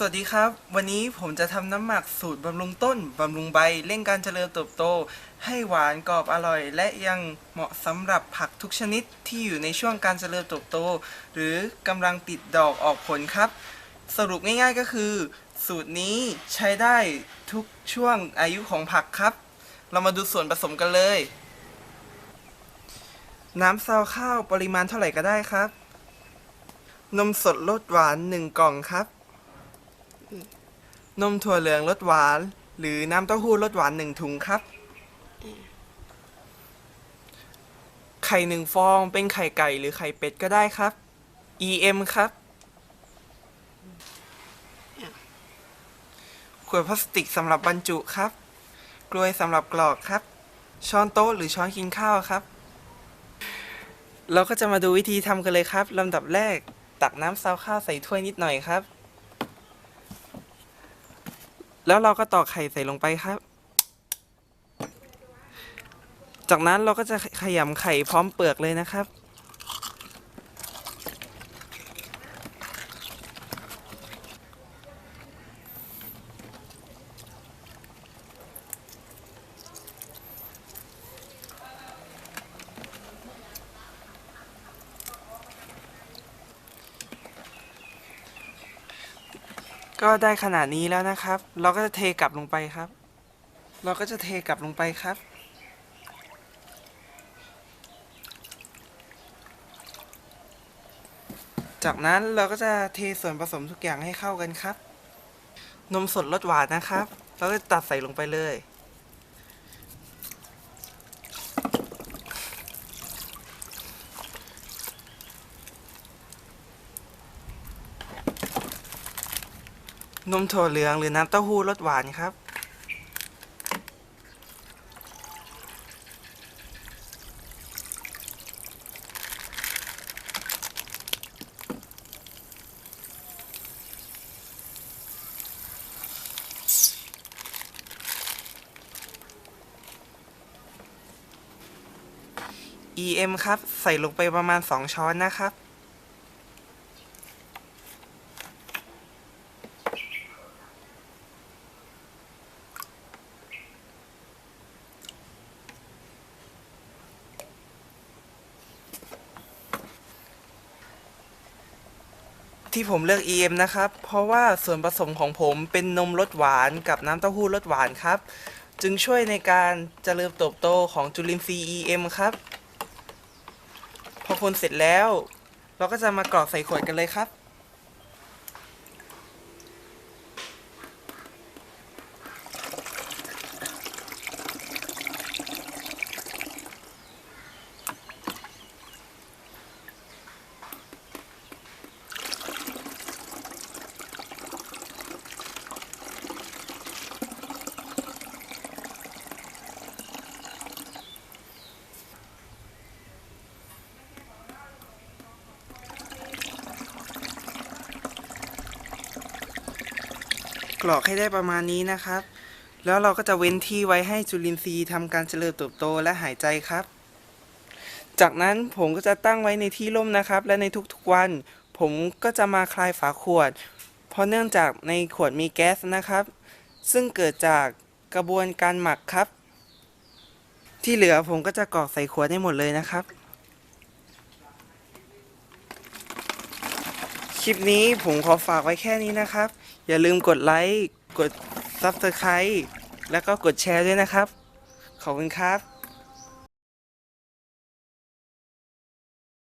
สวัสดีครับ วันนี้ผมจะทำน้ำหมักสูตรบำรุงต้นบำรุงใบเร่งการเจริญเติบโต ให้หวานกรอบอร่อย และยังเหมาะสำหรับผักทุกชนิดที่อยู่ในช่วงการเจริญเติบโต หรือกำลังติดดอกออกผลครับ สรุปง่ายๆก็คือ สูตรนี้ใช้ได้ทุกช่วงอายุของผักครับ เรามาดูส่วนผสมกันเลย น้ำซาวข้าวปริมาณเท่าไหร่ก็ได้ครับ นมสดรสหวาน 1 กล่องครับ นมถั่วเหลืองรสหวาน หรือน้ำเต้าหู้รสหวาน1ถุงครับ ไข่หนึ่งฟองเป็นไข่ไก่หรือไข่เป็ดก็ได้ครับ EM ครับ ขวดพลาสติกสำหรับบรรจุครับ กล้วยสำหรับกรอกครับ ช้อนโต๊ะหรือช้อนกินข้าวครับ เราก็จะมาดูวิธีทำกันเลยครับลำดับแรก ตักน้ำซาวข้าวใส่ถ้วยนิดหน่อยครับ แล้วเราก็ตอกไข่ใส่ลงไปครับ จากนั้นเราก็จะขยำไข่พร้อมเปลือกเลยนะครับ ก็ได้ขนาดนี้แล้วนะครับ เราก็จะเทกลับลงไปครับ เราก็จะเทกลับลงไปครับ จากนั้นเราก็จะเทส่วนผสมทุกอย่างให้เข้ากันครับ นมสดรสหวานนะครับ เราก็ตัดใส่ลงไปเลย นมถั่วเหลืองหรือน้ำเต้าหู้รสหวานครับ EM ครับ ใส่ลงไปประมาณ 2 ช้อนนะครับ ที่ผมเลือก EM นะครับ เพราะว่าส่วนผสมของผมเป็นนมรสหวานกับน้ำเต้าหู้รสหวานครับ จึงช่วยในการเจริญเติบโตของจุลินทรีย์ EM ครับ พอคนเสร็จแล้ว เราก็จะมากรอกใส่ขวดกันเลยครับ กรอกให้ได้ประมาณนี้นะครับ แล้วเราก็จะเว้นที่ไว้ให้จุลินทรีย์ทำการเจริญเติบโตและหายใจครับ จากนั้นผมก็จะตั้งไว้ในที่ร่มนะครับ และในทุกๆวัน ผมก็จะมาคลายฝาขวด เพราะเนื่องจากในขวดมีแก๊สนะครับ ซึ่งเกิดจากกระบวนการหมักครับ ที่เหลือผมก็จะกรอกใส่ขวดให้หมดเลยนะครับ ลิปนี้ผมขอฝากไว้แค่นี้นะครับ อย่าลืมกดไลค์ กด s u b สไครต์แล้วก็กดแชร์ด้วยนะครับ ขอบคุณครับ